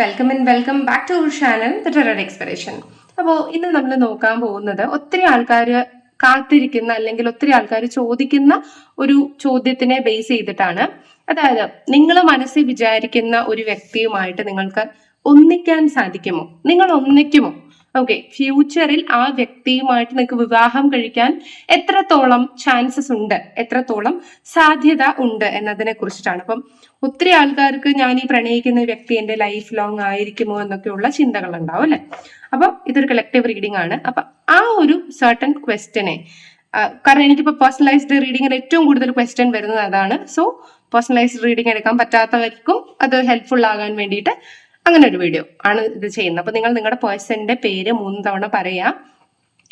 Welcome and welcome back to our channel the tarot expiration അപ്പോൾ ഇന്ന് നമ്മൾ നോക്കാൻ പോകുന്നത് ഒത്തിരി ആൾക്കാർ കാത്തിരിക്കുന്ന അല്ലെങ്കിൽ ഒത്തിരി ആൾക്കാർ ചോദിക്കുന്ന ഒരു ചോദ്യത്തിനെ ബേസ് ചെയ്തിട്ടാണ്. അതായത് നിങ്ങൾ മനസ്സിൽ വിചാരിക്കുന്ന ഒരു വ്യക്തിയുമായിട്ട് നിങ്ങൾക്ക് ഒന്നിക്കാൻ സാധിക്കുമോ? നിങ്ങൾ ഒന്നിക്കുമോ? ഓക്കെ ഫ്യൂച്ചറിൽ ആ വ്യക്തിയുമായിട്ട് നിങ്ങൾക്ക് വിവാഹം കഴിക്കാൻ എത്രത്തോളം ചാൻസസ് ഉണ്ട്? എത്രത്തോളം സാധ്യത ഉണ്ട് എന്നതിനെ കുറിച്ചിട്ടാണ്. അപ്പം ഒത്തിരി ആൾക്കാർക്ക് ഞാൻ ഈ പ്രണയിക്കുന്ന വ്യക്തി എന്റെ ലൈഫ് ലോങ് ആയിരിക്കുമോ എന്നൊക്കെയുള്ള ചിന്തകൾ ഉണ്ടാവും അല്ലെ? അപ്പം ഇതൊരു കളക്റ്റീവ് റീഡിംഗ് ആണ്. അപ്പൊ ആ ഒരു സർട്ടൺ ക്വസ്റ്റ്യനെ കാരണം എനിക്കിപ്പോൾ പേഴ്സണലൈസ്ഡ് റീഡിങ്ങിൽ ഏറ്റവും കൂടുതൽ ക്വസ്റ്റ്യൻ വരുന്നത് അതാണ്. സോ പേഴ്സണലൈസ്ഡ് റീഡിംഗ് എടുക്കാൻ പറ്റാത്തവർക്കും അത് ഹെൽപ്ഫുൾ ആകാൻ വേണ്ടിയിട്ട് അങ്ങനെ ഒരു വീഡിയോ ആണ് ഇത് ചെയ്യുന്നത്. അപ്പൊ നിങ്ങൾ നിങ്ങളുടെ പേഴ്സന്റെ പേര് മൂന്ന് തവണ പറയാ.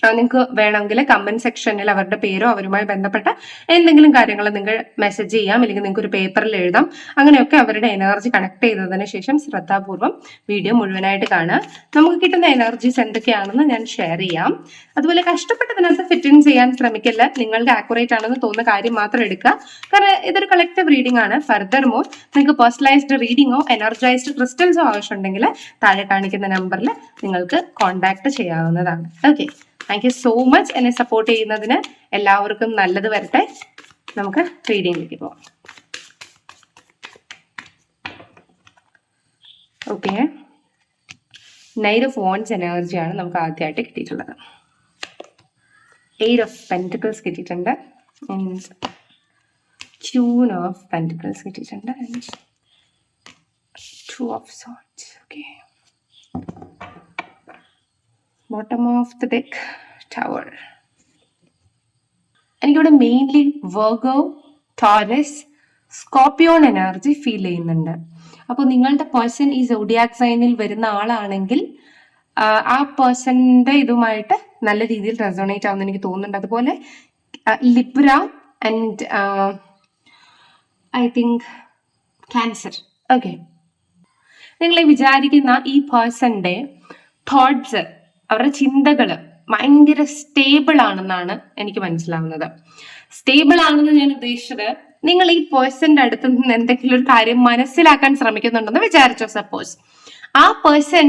നിങ്ങൾക്ക് വേണമെങ്കിൽ കമന്റ് സെക്ഷനിൽ അവരുടെ പേരോ അവരുമായി ബന്ധപ്പെട്ട എന്തെങ്കിലും കാര്യങ്ങൾ നിങ്ങൾ മെസ്സേജ് ചെയ്യാം അല്ലെങ്കിൽ നിങ്ങൾക്ക് ഒരു പേപ്പറിൽ എഴുതാം. അങ്ങനെയൊക്കെ അവരുടെ എനർജി കണക്ട് ചെയ്തതിന് ശേഷം ശ്രദ്ധാപൂർവം വീഡിയോ മുഴുവനായിട്ട് കാണുക. നമുക്ക് കിട്ടുന്ന എനർജീസ് എന്തൊക്കെയാണെന്ന് ഞാൻ ഷെയർ ചെയ്യാം. അതുപോലെ കഷ്ടപ്പെട്ടതിനകത്ത് ഫിറ്റ് ഇൻ ചെയ്യാൻ ശ്രമിക്കില്ല. നിങ്ങളുടെ ആക്യുറേറ്റ് ആണെന്ന് തോന്നുന്ന കാര്യം മാത്രം എടുക്കുക. കാരണം ഇതൊരു കളക്റ്റീവ് റീഡിംഗ് ആണ്. ഫർദർ മോർ നിങ്ങൾക്ക് പേഴ്സണലൈസ്ഡ് റീഡിങ്ങോ എനർജൈസ്ഡ് ക്രിസ്റ്റൽസോ ആവശ്യമുണ്ടെങ്കിൽ താഴെ കാണിക്കുന്ന നമ്പറിൽ നിങ്ങൾക്ക് കോൺടാക്ട് ചെയ്യാവുന്നതാണ്. Okay thank you so much എന്നെ സപ്പോർട്ട് ചെയ്യുന്നതിന് എല്ലാവർക്കും നല്ലത് വരട്ടെ. നമുക്ക് റീഡിങ്ങിലേക്ക് പോവാം. ഓക്കെ നൈറ്റ് ഓഫ് വോൺസ് എനർജിയാണ് നമുക്ക് ആദ്യമായിട്ട് കിട്ടിയിട്ടുള്ളത്. എയ്റ്റ് ഓഫ് പെന്റിക്കിൾസ് കിട്ടിയിട്ടുണ്ട്. ക്യൂൺ ഓഫ് പെന്റിക്കിൾസ് കിട്ടിയിട്ടുണ്ട്. Two of swords okay bottom of the deck tower എനിക്കിവിടെ mainly Virgo Taurus Scorpion energy feel ചെയ്യുന്നുണ്ട്. അപ്പോൾ നിങ്ങളുടെ പേഴ്സൺ ഈ സോഡിയാക് സൈനിൽ വരുന്ന ആളാണെങ്കിൽ ആ, പേഴ്സണിന്റെ ഇതുമായിട്ട് നല്ല രീതിയിൽ റെസോണേറ്റ് ആവുമെന്ന് എനിക്ക് തോന്നുന്നുണ്ട്. അതുപോലെ Libra and I think Cancer okay നിങ്ങൾ വിചാരിക്കുന്ന ഈ പേഴ്സന്റെ തോട്ട്സ് അവരുടെ ചിന്തകൾ ഭയങ്കര സ്റ്റേബിൾ ആണെന്നാണ് എനിക്ക് മനസ്സിലാവുന്നത്. സ്റ്റേബിൾ ആണെന്ന് ഞാൻ ഉദ്ദേശിച്ചത് നിങ്ങൾ ഈ പേഴ്സന്റെ അടുത്ത് നിന്ന് എന്തെങ്കിലും ഒരു കാര്യം മനസ്സിലാക്കാൻ ശ്രമിക്കുന്നുണ്ടെന്ന് വിചാരിച്ചോ സപ്പോസ് ആ പേഴ്സൺ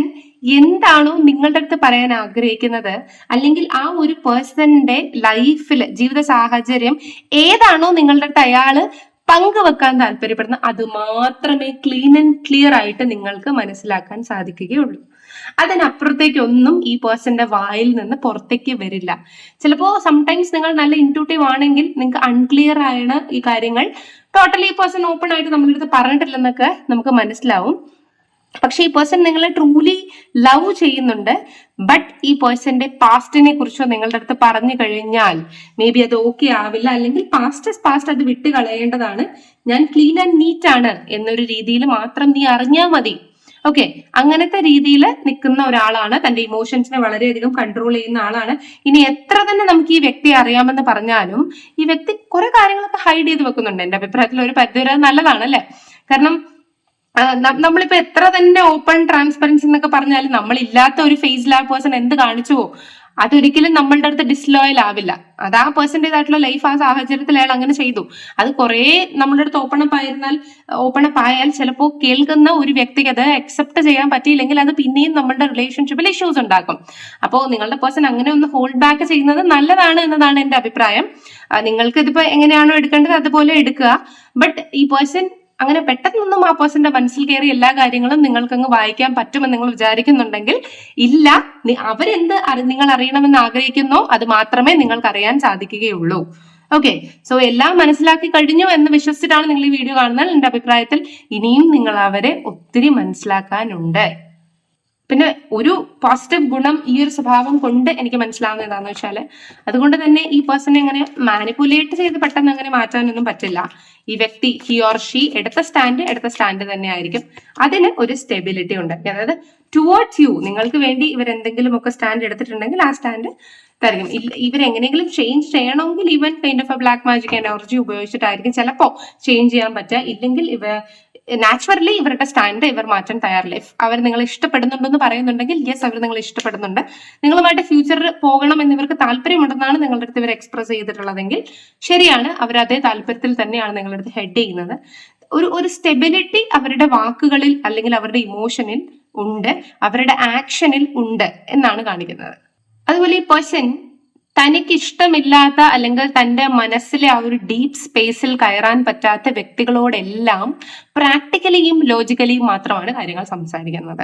എന്താണോ നിങ്ങളുടെ അടുത്ത് പറയാൻ ആഗ്രഹിക്കുന്നത് അല്ലെങ്കിൽ ആ ഒരു പേഴ്സന്റെ ലൈഫിൽ ജീവിത സാഹചര്യം ഏതാണോ നിങ്ങളുടെ അടുത്ത് അയാൾ പങ്കുവെക്കാൻ താല്പര്യപ്പെടുന്നത് അത് മാത്രമേ ക്ലീൻ ആൻഡ് ക്ലിയർ ആയിട്ട് നിങ്ങൾക്ക് മനസ്സിലാക്കാൻ സാധിക്കുകയുള്ളൂ. അതിനപ്പുറത്തേക്കൊന്നും ഈ പേഴ്സന്റെ വായിൽ നിന്ന് പുറത്തേക്ക് വരില്ല. ചിലപ്പോ സംടൈംസ് നിങ്ങൾ നല്ല ഇന്റൂട്ടീവ് ആണെങ്കിൽ നിങ്ങൾക്ക് അൺക്ലിയർ ആണ് ഈ കാര്യങ്ങൾ. ടോട്ടലി ഈ പേഴ്സൺ ഓപ്പൺ ആയിട്ട് നമ്മുടെ അടുത്ത് പറഞ്ഞിട്ടില്ലെന്നൊക്കെ നമുക്ക് മനസ്സിലാവും. പക്ഷെ ഈ പേഴ്സൺ നിങ്ങളെ ട്രൂലി ലവ് ചെയ്യുന്നുണ്ട്. ബട്ട് ഈ പേഴ്സന്റെ പാസ്റ്റിനെ കുറിച്ചോ നിങ്ങളുടെ അടുത്ത് പറഞ്ഞു കഴിഞ്ഞാൽ മേ ബി അത് ഓക്കെ ആവില്ല. അല്ലെങ്കിൽ പാസ്റ്റ് പാസ്റ്റ് അത് വിട്ട് കളയേണ്ടതാണ് ഞാൻ ക്ലീൻ ആൻഡ് നീറ്റ് ആണ് എന്നൊരു രീതിയിൽ മാത്രം നീ അറിഞ്ഞാൽ മതി. ഓക്കെ അങ്ങനത്തെ രീതിയിൽ നിൽക്കുന്ന ഒരാളാണ് തന്റെ ഇമോഷൻസിനെ വളരെയധികം കൺട്രോൾ ചെയ്യുന്ന ആളാണ്. ഇനി എത്ര തന്നെ നമുക്ക് ഈ വ്യക്തിയെ അറിയാമെന്ന് പറഞ്ഞാലും ഈ വ്യക്തി കുറെ കാര്യങ്ങളൊക്കെ ഹൈഡ് ചെയ്ത് വെക്കുന്നുണ്ട്. എന്റെ അഭിപ്രായത്തിൽ ഒരു പരിധി വരെ നല്ലതാണ് അല്ലെ? കാരണം നമ്മളിപ്പോ എത്ര തന്നെ ഓപ്പൺ ട്രാൻസ്പെറൻസി എന്നൊക്കെ പറഞ്ഞാലും നമ്മളില്ലാത്ത ഒരു ഫേസ് ലാബ് പേഴ്സൺ എന്ത് കാണിച്ചുവോ? അതൊരിക്കലും നമ്മളുടെ അടുത്ത് ഡിസ്ലോയൽ ആവില്ല. അത് ആ പേഴ്സന്റെതായിട്ടുള്ള ലൈഫ് ആ സാഹചര്യത്തിൽ അയാൾ അങ്ങനെ ചെയ്തു. അത് കുറേ നമ്മളുടെ അടുത്ത് ഓപ്പൺ അപ്പ് ആയിരുന്നാൽ ഓപ്പൺ അപ്പ് ആയാൽ ചിലപ്പോൾ കേൾക്കുന്ന ഒരു വ്യക്തിക്ക് അത് അക്സെപ്റ്റ് ചെയ്യാൻ പറ്റിയില്ലെങ്കിൽ അത് പിന്നെയും നമ്മളുടെ റിലേഷൻഷിപ്പിൽ ഇഷ്യൂസ് ഉണ്ടാക്കും. അപ്പോൾ നിങ്ങളുടെ പേഴ്സൺ അങ്ങനെ ഒന്ന് ഹോൾഡ് ബാക്ക് ചെയ്യുന്നത് നല്ലതാണ് എന്നതാണ് എന്റെ അഭിപ്രായം. നിങ്ങൾക്ക് ഇതിപ്പോ എങ്ങനെയാണോ എടുക്കേണ്ടത് അതുപോലെ എടുക്കുക. ബട്ട് ഈ പേഴ്സൺ അങ്ങനെ പെട്ടെന്നൊന്നും ആ പേഴ്സന്റെ മനസ്സിൽ കയറി എല്ലാ കാര്യങ്ങളും നിങ്ങൾക്ക് അങ്ങ് വായിക്കാൻ പറ്റുമെന്ന് നിങ്ങൾ വിചാരിക്കുന്നുണ്ടെങ്കിൽ ഇല്ല അവരെന്ത് നിങ്ങൾ അറിയണമെന്ന് ആഗ്രഹിക്കുന്നോ അത് മാത്രമേ നിങ്ങൾക്ക് അറിയാൻ സാധിക്കുകയുള്ളൂ. ഓക്കെ സോ എല്ലാം മനസ്സിലാക്കി കഴിഞ്ഞു എന്ന് വിശ്വസിച്ചിട്ടാണ് നിങ്ങൾ ഈ വീഡിയോ കാണുന്നത്. എന്റെ അഭിപ്രായത്തിൽ ഇനിയും നിങ്ങൾ അവരെ ഒത്തിരി മനസ്സിലാക്കാനുണ്ട്. പിന്നെ ഒരു പോസിറ്റീവ് ഗുണം ഈ ഒരു സ്വഭാവം കൊണ്ട് എനിക്ക് മനസ്സിലാവുന്ന എന്താണെന്ന് വെച്ചാൽ അതുകൊണ്ട് തന്നെ ഈ പേഴ്സണെ അങ്ങനെ മാനിപ്പുലേറ്റ് ചെയ്ത് പെട്ടെന്ന് അങ്ങനെ മാറ്റാനൊന്നും പറ്റില്ല. ഈ വ്യക്തി ഹി ഓർ ഷീ എടുത്ത സ്റ്റാൻഡ് എടുത്ത സ്റ്റാൻഡ് തന്നെ ആയിരിക്കും. അതിന് ഒരു സ്റ്റെബിലിറ്റി ഉണ്ട്. അതായത് ടുവേർഡ്സ് യു നിങ്ങൾക്ക് വേണ്ടി ഇവർ എന്തെങ്കിലും ഒക്കെ സ്റ്റാൻഡ് എടുത്തിട്ടുണ്ടെങ്കിൽ ആ സ്റ്റാൻഡ് തരും ഇവരെങ്ങനെയെങ്കിലും ചേഞ്ച് ചെയ്യണമെങ്കിൽ ഇവൻ kind of a black magic energy ഉപയോഗിച്ചിട്ടായിരിക്കും ചിലപ്പോ ചേഞ്ച് ചെയ്യാൻ പറ്റുക. ഇല്ലെങ്കിൽ ഇവ നാച്ചുറലി ഇവരുടെ സ്റ്റാൻഡ് ഇവർ മാറ്റാൻ തയ്യാറില്ല. അവർ നിങ്ങൾ ഇഷ്ടപ്പെടുന്നുണ്ടെന്ന് പറയുന്നുണ്ടെങ്കിൽ യെസ് അവർ നിങ്ങൾ ഇഷ്ടപ്പെടുന്നുണ്ട്. നിങ്ങളുമായിട്ട് ഫ്യൂച്ചറിൽ പോകണം എന്ന് ഇവർക്ക് താല്പര്യമുണ്ടെന്നാണ് നിങ്ങളുടെ അടുത്ത് ഇവർ എക്സ്പ്രസ് ചെയ്തിട്ടുള്ളതെങ്കിൽ ശരിയാണ് അവർ അതേ താല്പര്യത്തിൽ തന്നെയാണ് നിങ്ങളുടെ അടുത്ത് ഹെഡ് ചെയ്യുന്നത്. ഒരു ഒരു സ്റ്റെബിലിറ്റി അവരുടെ വാക്കുകളിൽ അല്ലെങ്കിൽ അവരുടെ ഇമോഷനിൽ ഉണ്ട് അവരുടെ ആക്ഷനിൽ ഉണ്ട് എന്നാണ് കാണിക്കുന്നത്. അതുപോലെ ഈ പേഴ്സൺ തനിക്ക് ഇഷ്ടമില്ലാത്ത അല്ലെങ്കിൽ തന്റെ മനസ്സിലെ ആ ഒരു ഡീപ് സ്പേസിൽ കയറാൻ പറ്റാത്ത വ്യക്തികളോടെല്ലാം പ്രാക്ടിക്കലിയും ലോജിക്കലിയും മാത്രമാണ് കാര്യങ്ങൾ സംസാരിക്കുന്നത്.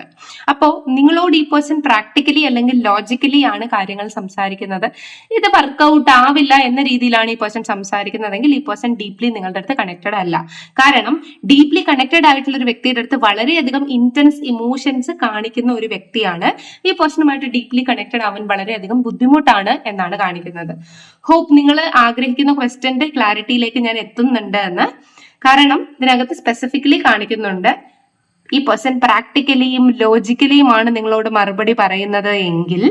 അപ്പോൾ നിങ്ങളോട് ഈ പേഴ്സൺ പ്രാക്ടിക്കലി അല്ലെങ്കിൽ ലോജിക്കലി ആണ് കാര്യങ്ങൾ സംസാരിക്കുന്നത്. ഇത് വർക്കൗട്ട് ആവില്ല എന്ന രീതിയിലാണ് ഈ പേഴ്സൺ സംസാരിക്കുന്നതെങ്കിൽ ഈ പേഴ്സൺ ഡീപ്ലി നിങ്ങളുടെ അടുത്ത് കണക്റ്റഡ് അല്ല. കാരണം ഡീപ്ലി കണക്റ്റഡ് ആയിട്ടുള്ള ഒരു വ്യക്തിയുടെ അടുത്ത് വളരെയധികം ഇന്റൻസ് ഇമോഷൻസ് കാണിക്കുന്ന ഒരു വ്യക്തിയാണ് ഈ പേഴ്സണുമായിട്ട് ഡീപ്ലി കണക്റ്റഡ് ആവാൻ വളരെയധികം ബുദ്ധിമുട്ടാണ് എന്നാണ് കാണിക്കുന്നത്. ഹോപ്പ് നിങ്ങൾ ആഗ്രഹിക്കുന്ന ക്വസ്റ്റ്യന്റെ ക്ലാരിറ്റിയിലേക്ക് ഞാൻ എത്തുന്നുണ്ട് എന്ന്. കാരണം ഇതിനകത്ത് സ്പെസിഫിക്കലി കാണിക്കുന്നുണ്ട്. ഈ പേഴ്സൺ പ്രാക്ടിക്കലിയും ലോജിക്കലിയുമാണ് നിങ്ങളോട് മറുപടി പറയുന്നത് എങ്കിൽ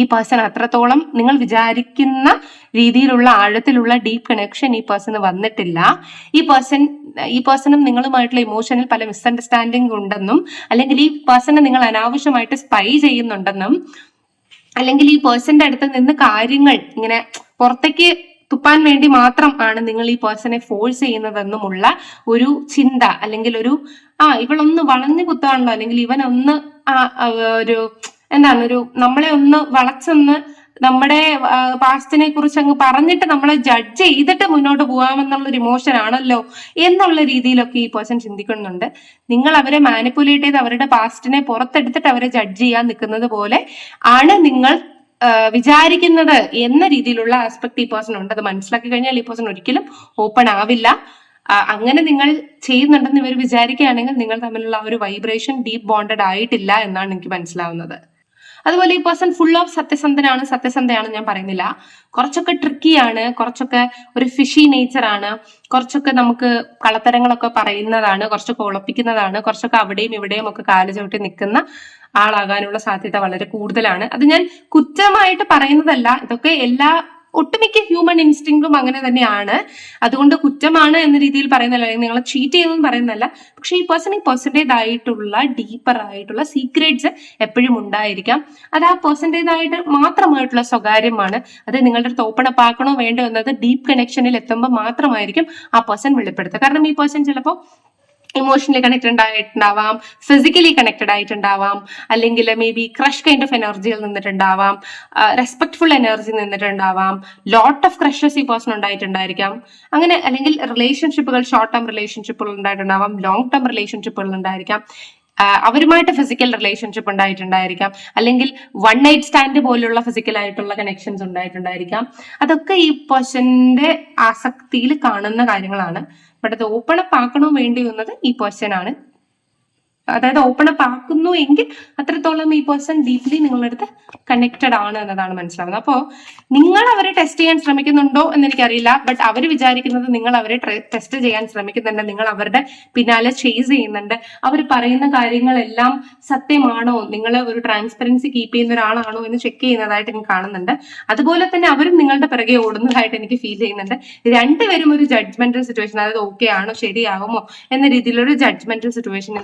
ഈ പേഴ്സൺ അത്രത്തോളം നിങ്ങൾ വിചാരിക്കുന്ന രീതിയിലുള്ള ആഴത്തിലുള്ള ഡീപ്പ് കണക്ഷൻ ഈ പേഴ്സണ് വന്നിട്ടില്ല. ഈ പേഴ്സൺ ഈ പേഴ്സണും നിങ്ങളുമായിട്ടുള്ള ഇമോഷനിൽ പല മിസ്അണ്ടർസ്റ്റാൻഡിംഗ് ഉണ്ടെന്നും അല്ലെങ്കിൽ ഈ പേഴ്സണെ നിങ്ങൾ അനാവശ്യമായിട്ട് സ്പൈ ചെയ്യുന്നുണ്ടെന്നും അല്ലെങ്കിൽ ഈ പേഴ്സന്റെ അടുത്ത് നിന്ന് കാര്യങ്ങൾ ഇങ്ങനെ പുറത്തേക്ക് തുപ്പാൻ വേണ്ടി മാത്രം ആണ് നിങ്ങൾ ഈ പേഴ്സണെ ഫോഴ്സ് ചെയ്യുന്നതെന്നുമുള്ള ഒരു ചിന്ത അല്ലെങ്കിൽ ഒരു ആ ഇവളൊന്ന് വളഞ്ഞു കുത്താണല്ലോ അല്ലെങ്കിൽ ഇവൻ ഒന്ന് ഒരു എന്താണ് ഒരു നമ്മളെ ഒന്ന് വളച്ചൊന്ന് നമ്മുടെ പാസ്റ്റിനെ കുറിച്ച് അങ്ങ് പറഞ്ഞിട്ട് നമ്മളെ ജഡ്ജ് ചെയ്തിട്ട് മുന്നോട്ട് പോകാമെന്നുള്ള ഒരു ഇമോഷൻ ആണല്ലോ എന്നുള്ള രീതിയിലൊക്കെ ഈ പേഴ്സൺ ചിന്തിക്കുന്നുണ്ട്. നിങ്ങൾ അവരെ മാനിപ്പുലേറ്റ് ചെയ്ത് അവരുടെ പാസ്റ്റിനെ പുറത്തെടുത്തിട്ട് അവരെ ജഡ്ജ് ചെയ്യാൻ നിൽക്കുന്നത് പോലെ ആണ് നിങ്ങൾ വിചാരിക്കുന്നത് എന്ന രീതിയിലുള്ള ആസ്പെക്ട് ഈ പേഴ്സൺ ഉണ്ട്. അത് മനസ്സിലാക്കി കഴിഞ്ഞാൽ ഈ പേഴ്സൺ ഒരിക്കലും ഓപ്പൺ ആവില്ല. അങ്ങനെ നിങ്ങൾ ചെയ്യുന്നുണ്ടെന്ന് ഇവർ വിചാരിക്കുകയാണെങ്കിൽ നിങ്ങൾ തമ്മിലുള്ള ആ ഒരു വൈബ്രേഷൻ ഡീപ്പ് ബോണ്ടഡ് ആയിട്ടില്ല എന്നാണ് എനിക്ക് മനസ്സിലാവുന്നത്. അതുപോലെ ഈ പേഴ്സൺ ഫുൾ ഓഫ് സത്യസന്ധനാണ് സത്യസന്ധയാണ് ഞാൻ പറയുന്നില്ല. കുറച്ചൊക്കെ ട്രിക്കിയാണ് കുറച്ചൊക്കെ ഒരു ഫിഷി നേച്ചർ ആണ് കുറച്ചൊക്കെ നമുക്ക് കളത്തരങ്ങളൊക്കെ പറയുന്നതാണ് കുറച്ചൊക്കെ ഉളപ്പിക്കുന്നതാണ് കുറച്ചൊക്കെ അവിടെയും ഇവിടെയും ഒക്കെ കാൽ ചവിട്ടി നിൽക്കുന്ന ആളാകാനുള്ള സാധ്യത വളരെ കൂടുതലാണ്. അത് ഞാൻ കുറ്റമായിട്ട് പറയുന്നതല്ല ഇതൊക്കെ എല്ലാ ഒട്ടുമിക്ക ഹ്യൂമൻ ഇൻസ്റ്റിങ്ക്റ്റും അങ്ങനെ തന്നെയാണ്. അതുകൊണ്ട് കുറ്റമാണ് എന്ന രീതിയിൽ പറയുന്നല്ല അല്ലെങ്കിൽ നിങ്ങൾ ചീറ്റ് ചെയ്തെന്ന് പറയുന്നല്ല പക്ഷേ ഈ പേഴ്സൺ ഈ പേഴ്സന്റെതായിട്ടുള്ള ഡീപ്പർ ആയിട്ടുള്ള സീക്രറ്റ്സ് എപ്പോഴും ഉണ്ടായിരിക്കാം. അത് ആ പേഴ്സന്റെതായിട്ട് മാത്രമായിട്ടുള്ള സ്വകാര്യമാണ്. അത് നിങ്ങളുടെ അടുത്ത് ഓപ്പൺ അപ്പ് ആക്കണോ വേണ്ടോ എന്നത് ഡീപ്പ് കണക്ഷനിൽ എത്തുമ്പോൾ മാത്രമായിരിക്കും ആ പേഴ്സൺ വെളിപ്പെടുത്തുക. കാരണം ഈ പേഴ്സൺ ചിലപ്പോൾ ഇമോഷണലി കണക്റ്റഡ് ആയിട്ടുണ്ടാവാം ഫിസിക്കലി കണക്റ്റഡ് ആയിട്ടുണ്ടാവാം അല്ലെങ്കിൽ maybe crush kind of എനർജിയിൽ നിന്നിട്ടുണ്ടാവാം റെസ്പെക്ട്ഫുൾ എനർജി നിന്നിട്ടുണ്ടാവാം ലോട്ട് ഓഫ് ക്രഷസ് ഈ പേഴ്സൺ ഉണ്ടായിട്ടുണ്ടായിരിക്കാം. അങ്ങനെ അല്ലെങ്കിൽ റിലേഷൻഷിപ്പുകൾ ഷോർട്ട് ടേം റിലേഷൻഷിപ്പുകൾ ഉണ്ടായിട്ടുണ്ടാവാം ലോങ് ടേം റിലേഷൻഷിപ്പുകൾ ഉണ്ടായിരിക്കാം അവരുമായിട്ട് ഫിസിക്കൽ റിലേഷൻഷിപ്പ് ഉണ്ടായിട്ടുണ്ടായിരിക്കാം. അല്ലെങ്കിൽ വൺ നൈറ്റ് സ്റ്റാൻഡ് പോലുള്ള ഫിസിക്കൽ ആയിട്ടുള്ള കണക്ഷൻസ് ഉണ്ടായിട്ടുണ്ടായിരിക്കാം. അതൊക്കെ ഈ പേഴ്സന്റെ ആസക്തിയിൽ കാണുന്ന കാര്യങ്ങളാണ്. അത് ഓപ്പൺ അപ്പ് ആക്കണോ വേണ്ടി എന്നത് ഈ ക്വസ്റ്റ്യൻ ആണ്. അതായത് ഓപ്പൺ അപ്പ് ആക്കുന്നു എങ്കിൽ അത്രത്തോളം ഈ പേഴ്സൺ ഡീപ്ലി നിങ്ങളുടെ അടുത്ത് കണക്റ്റഡ് ആണ് എന്നതാണ് മനസ്സിലാവുന്നത്. അപ്പോൾ നിങ്ങൾ അവരെ ടെസ്റ്റ് ചെയ്യാൻ ശ്രമിക്കുന്നുണ്ടോ എന്ന് എനിക്കറിയില്ല. ബട്ട് അവർ വിചാരിക്കുന്നത് നിങ്ങൾ അവരെ ടെസ്റ്റ് ചെയ്യാൻ ശ്രമിക്കുന്നുണ്ട്. നിങ്ങൾ അവരുടെ പിന്നാലെ ചേസ് ചെയ്യുന്നുണ്ട്. അവർ പറയുന്ന കാര്യങ്ങളെല്ലാം സത്യമാണോ? നിങ്ങൾ ഒരു ട്രാൻസ്പെറൻസി കീപ്പ് ചെയ്യുന്ന ഒരാളാണോ എന്ന് ചെക്ക് ചെയ്യുന്നതായിട്ട് എനിക്ക് കാണുന്നുണ്ട്. അതുപോലെ തന്നെ അവരും നിങ്ങളുടെ പിറകെ ഓടുന്നതായിട്ട് എനിക്ക് ഫീൽ ചെയ്യുന്നുണ്ട്. രണ്ടുപേരും ഒരു ജഡ്ജ്മെന്റൽ സിറ്റുവേഷൻ അതായത് ഓക്കെ ആണോ ശരിയാകുമോ എന്ന രീതിയിലൊരു ജഡ്ജ്മെന്റൽ സിറ്റുവേഷനിൽ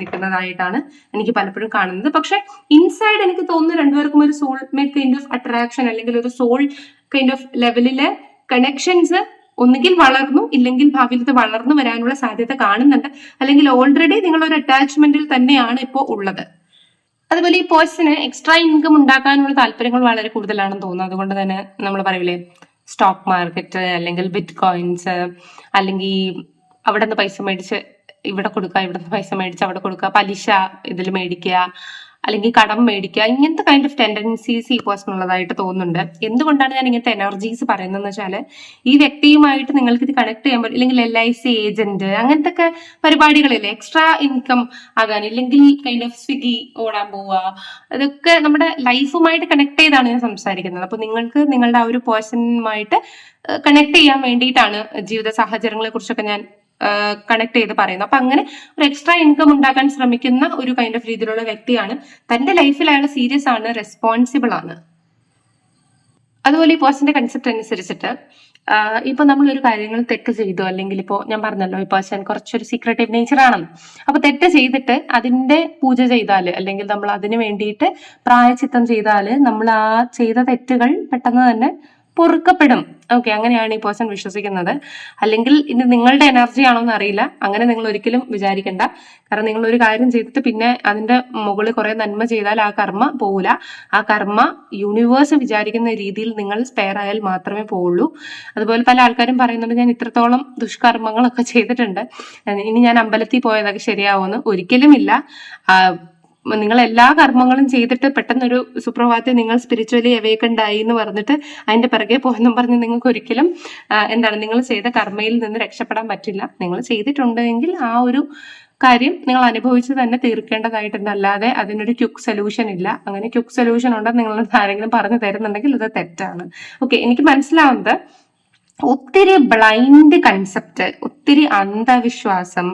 നിൽക്കുന്നതായിട്ടാണ് എനിക്ക് പലപ്പോഴും കാണുന്നത്. പക്ഷെ ഇൻസൈഡ് എനിക്ക് തോന്നുന്നു രണ്ടുപേർക്കും ഒരു soul mate kind of attraction അല്ലെങ്കിൽ ഒരു സോൾ കൈൻഡ് ഓഫ് ലെവലിലെ കണക്ഷൻസ് ഒന്നുകിൽ വളർന്നു ഇല്ലെങ്കിൽ ഭാവിയിൽ വളർന്നു വരാനുള്ള സാധ്യത കാണുന്നുണ്ട്. അല്ലെങ്കിൽ ഓൾറെഡി നിങ്ങൾ ഒരു അറ്റാച്ച്മെന്റിൽ തന്നെയാണ് ഇപ്പോൾ ഉള്ളത്. അതുപോലെ ഈ പേഴ്സണ് എക്സ്ട്രാ ഇൻകം ഉണ്ടാക്കാനുള്ള താല്പര്യങ്ങൾ വളരെ കൂടുതലാണെന്ന് തോന്നുന്നു. അതുകൊണ്ട് തന്നെ നമ്മൾ പറയില്ലേ സ്റ്റോക്ക് മാർക്കറ്റ് അല്ലെങ്കിൽ ബിറ്റ് കോയിൻസ് അല്ലെങ്കിൽ അവിടെ നിന്ന് പൈസ മേടിച്ച് ഇവിടെ കൊടുക്കുക ഇവിടുത്തെ പൈസ മേടിച്ച് അവിടെ കൊടുക്കുക പലിശ ഇതിൽ മേടിക്കുക അല്ലെങ്കിൽ കടം മേടിക്കുക ഇങ്ങനത്തെ കൈൻഡ് ഓഫ് ടെൻഡൻസീസ് ഈ പേഴ്സണുള്ളതായിട്ട് തോന്നുന്നുണ്ട്. എന്തുകൊണ്ടാണ് ഞാൻ ഇങ്ങനത്തെ എനർജീസ് പറയുന്നതെന്ന് വെച്ചാൽ ഈ വ്യക്തിയുമായിട്ട് നിങ്ങൾക്ക് ഇത് കണക്ട് ചെയ്യാൻ പറ്റും ഇല്ലെങ്കിൽ എൽ ഐ സി ഏജന്റ് അങ്ങനത്തെ ഒക്കെ പരിപാടികളില്ലേ എക്സ്ട്രാ ഇൻകം ആകാൻ ഇല്ലെങ്കിൽ കൈൻഡ് ഓഫ് സ്വിഗ്ഗി ഓടാൻ പോവുക അതൊക്കെ നമ്മുടെ ലൈഫുമായിട്ട് കണക്ട് ചെയ്താണ് ഞാൻ സംസാരിക്കുന്നത്. അപ്പൊ നിങ്ങൾക്ക് നിങ്ങളുടെ ആ ഒരു പേഴ്സണുമായിട്ട് കണക്ട് ചെയ്യാൻ വേണ്ടിയിട്ടാണ് ജീവിത സാഹചര്യങ്ങളെ കുറിച്ചൊക്കെ ഞാൻ കണക്ട് ചെയ്ത് പറയുന്നു. അപ്പൊ അങ്ങനെ ഒരു എക്സ്ട്രാ ഇൻകം ഉണ്ടാക്കാൻ ശ്രമിക്കുന്ന ഒരു കൈൻഡ് ഓഫ് രീതിയിലുള്ള വ്യക്തിയാണ്. തന്റെ ലൈഫിൽ അയാൾ സീരിയസ് ആണ് റെസ്പോൺസിബിൾ ആണ്. അതുപോലെ ഈ പേഴ്സന്റെ കൺസെപ്റ്റ് അനുസരിച്ചിട്ട് ഇപ്പൊ നമ്മൾ ഒരു കാര്യങ്ങൾ തെറ്റ് ചെയ്തു അല്ലെങ്കിൽ ഇപ്പോ ഞാൻ പറഞ്ഞല്ലോ ഈ പേഴ്സൺ കുറച്ചൊരു സീക്രട്ടീവ് നേച്ചർ ആണെന്ന്. അപ്പൊ തെറ്റ് ചെയ്തിട്ട് അതിന്റെ പൂജ ചെയ്താൽ അല്ലെങ്കിൽ നമ്മൾ അതിന് വേണ്ടിയിട്ട് പ്രായച്ചിത്തം ചെയ്താൽ നമ്മൾ ആ ചെയ്ത തെറ്റുകൾ പെട്ടെന്ന് തന്നെ പൊറുക്കപ്പെടും. ഓക്കെ അങ്ങനെയാണ് ഈ പേഴ്സൺ വിശ്വസിക്കുന്നത്. അല്ലെങ്കിൽ ഇത് നിങ്ങളുടെ എനർജി ആണോ എന്ന് അറിയില്ല അങ്ങനെ നിങ്ങൾ ഒരിക്കലും വിചാരിക്കണ്ട. കാരണം നിങ്ങൾ ഒരു കാര്യം ചെയ്തിട്ട് പിന്നെ അതിന്റെ മുകളിൽ കുറെ നന്മ ചെയ്താൽ ആ കർമ്മ പോവില്ല ആ കർമ്മ യൂണിവേഴ്സ് വിചാരിക്കുന്ന രീതിയിൽ നിങ്ങൾ സ്പെയർ ആയാൽ മാത്രമേ പോവുള്ളൂ. അതുപോലെ പല ആൾക്കാരും പറയുന്നുണ്ട് ഞാൻ ഇത്രത്തോളം ദുഷ്കർമ്മങ്ങളൊക്കെ ചെയ്തിട്ടുണ്ട്. ഇനി ഞാൻ അമ്പലത്തിൽ പോയതൊക്കെ ശരിയാവുമെന്ന്. ഒരിക്കലുമില്ല ആ, നിങ്ങൾ എല്ലാ കർമ്മങ്ങളും ചെയ്തിട്ട് പെട്ടെന്നൊരു സുപ്രഭാതത്തിൽ നിങ്ങൾ സ്പിരിച്വലി അവേക്കണ്ടായി എന്ന് പറഞ്ഞിട്ട് അതിന്റെ പിറകെ പോയെന്നും പറഞ്ഞ് നിങ്ങൾക്ക് ഒരിക്കലും എന്താണ് നിങ്ങൾ ചെയ്ത കർമ്മയിൽ നിന്ന് രക്ഷപ്പെടാൻ പറ്റില്ല. നിങ്ങൾ ചെയ്തിട്ടുണ്ടെങ്കിൽ ആ ഒരു കാര്യം നിങ്ങൾ അനുഭവിച്ച് തന്നെ തീർക്കേണ്ടതായിട്ടുണ്ട് അല്ലാതെ അതിനൊരു ക്യുക്ക് സൊല്യൂഷൻ ഇല്ല. അങ്ങനെ ക്യുക്ക് സൊല്യൂഷൻ ഉണ്ടെന്ന് നിങ്ങൾ ആരെങ്കിലും പറഞ്ഞു തരുന്നുണ്ടെങ്കിൽ അത് തെറ്റാണ്. ഓക്കെ എനിക്ക് മനസ്സിലാവുന്നത് ഒത്തിരി ബ്ലൈൻഡ് കൺസെപ്റ്റ് ഒത്തിരി അന്ധവിശ്വാസം